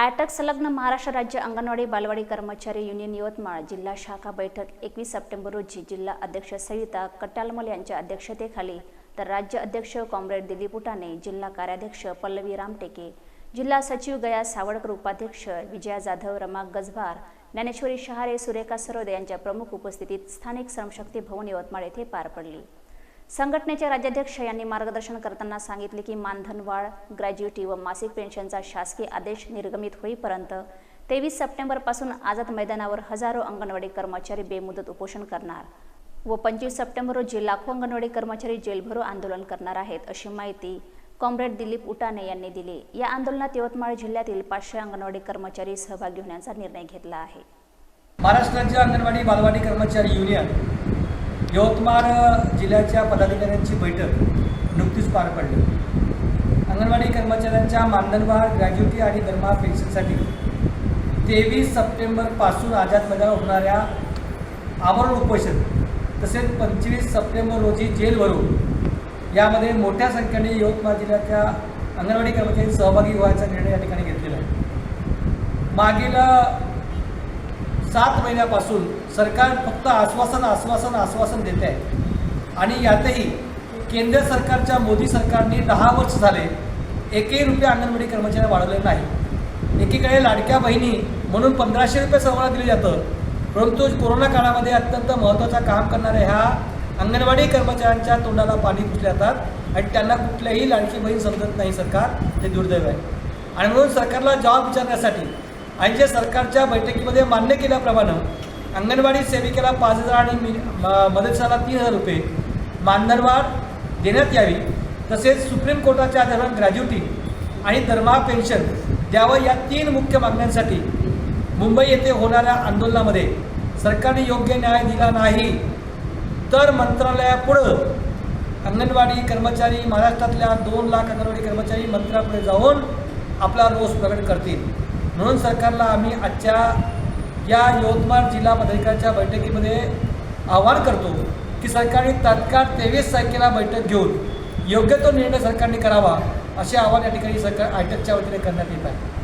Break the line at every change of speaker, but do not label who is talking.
ॲटक संलग्न महाराष्ट्र राज्य अंगणवाडी बालवाडी कर्मचारी युनियन यवतमाळ जिल्हा शाखा बैठक एकवीस सप्टेंबर रोजी जिल्हा अध्यक्ष सविता कट्टालमल यांच्या अध्यक्षतेखाली तर राज्य अध्यक्ष कॉम्रेड दिलीप उटाने जिल्हा कार्याध्यक्ष पल्लवी रामटेके जिल्हा सचिव गया सावडकर उपाध्यक्ष विजया जाधव रमा गजभार ज्ञानेश्वरी शहारे सुरेखा सरोदे यांच्या प्रमुख उपस्थितीत स्थानिक श्रमशक्ती भवन यवतमाळ येथे पार पडली. संघटनेचे राज्याध्यक्ष यांनी मार्गदर्शन करताना सांगितले की मानधनवाळ ग्रॅज्युएटी ग्रॅज्युटी व मासिक पेन्शनचा शासकीय आदेश निर्गमित होईपर्यंत तेवीस सप्टेंबरपासून आझाद मैदानावर हजारो अंगणवाडी कर्मचारी बेमुदत उपोषण करणार व पंचवीस सप्टेंबर रोजी लाखो अंगणवाडी कर्मचारी जेलभरो आंदोलन करणार आहेत अशी माहिती कॉम्रेड दिलीप उटाणे यांनी दिली. या आंदोलनात यवतमाळ जिल्ह्यातील पाचशे अंगणवाडी कर्मचारी सहभागी होण्याचा निर्णय घेतला आहे.
महाराष्ट्राच्या अंगणवाडी बालवाडी कर्मचारी युनियन यवतमाळ जिल्ह्याच्या पदाधिकाऱ्यांची बैठक नुकतीच पार पडली. अंगणवाडी कर्मचाऱ्यांच्या मानधनवाढ ग्रॅज्युटी आणि दरमहा पेन्शनसाठी तेवीस सप्टेंबरपासून आझाद मैदानावर होणाऱ्या आवरण उपोषण तसेच पंचवीस सप्टेंबर रोजी जेल भरून यामध्ये मोठ्या संख्येने यवतमाळ जिल्ह्याच्या अंगणवाडी कर्मचारी सहभागी व्हायचा निर्णय या ठिकाणी घेतलेला आहे. मागील सात महिन्यापासून सरकार फक्त आश्वासन आश्वासन आश्वासन देत आहे. आणि यातही केंद्र सरकारच्या मोदी सरकारने दहा वर्ष झाले एकही रुपये अंगणवाडी कर्मचाऱ्यांना वाढवले नाही. एकीकडे लाडक्या बहिणी म्हणून पंधराशे रुपये सवलत दिली जातं परंतु कोरोना काळामध्ये अत्यंत महत्त्वाचं काम करणाऱ्या ह्या अंगणवाडी कर्मचाऱ्यांच्या तोंडाला पाणी पुसले जातात आणि त्यांना कुठल्याही लाडकी बहीण समजत नाही सरकार हे दुर्दैव आहे. आणि म्हणून सरकारला जबाब विचारण्यासाठी आणि जे सरकारच्या बैठकीमध्ये मान्य केल्याप्रमाणे अंगणवाडी सेविकेला पाच हजार आणि मी म- तीन हजार रुपये मानधनवाढ देण्यात यावी तसेच सुप्रीम कोर्टाच्या दरम्यान ग्रॅज्युटी आणि दरमहा पेन्शन द्यावं या तीन मुख्य मागण्यांसाठी मुंबई येथे होणाऱ्या आंदोलनामध्ये सरकारने योग्य न्याय दिला नाही. तर मंत्रालयापुढं अंगणवाडी कर्मचारी महाराष्ट्रातल्या दोन लाख अंगणवाडी कर्मचारी मंत्रालयापुढे जाऊन आपला रोष प्रकट करतील. म्हणून सरकारला आम्ही आजच्या या यवतमाळ जिल्हा पदाधिकाऱ्यांच्या बैठकीमध्ये आवाहन करतो की सरकारने तात्काळ तेवीस तारखेला बैठक घेऊन योग्य तो निर्णय सरकारने करावा असे आवाहन या ठिकाणी सरकार आयटकच्या वतीने करण्यात येत आहे.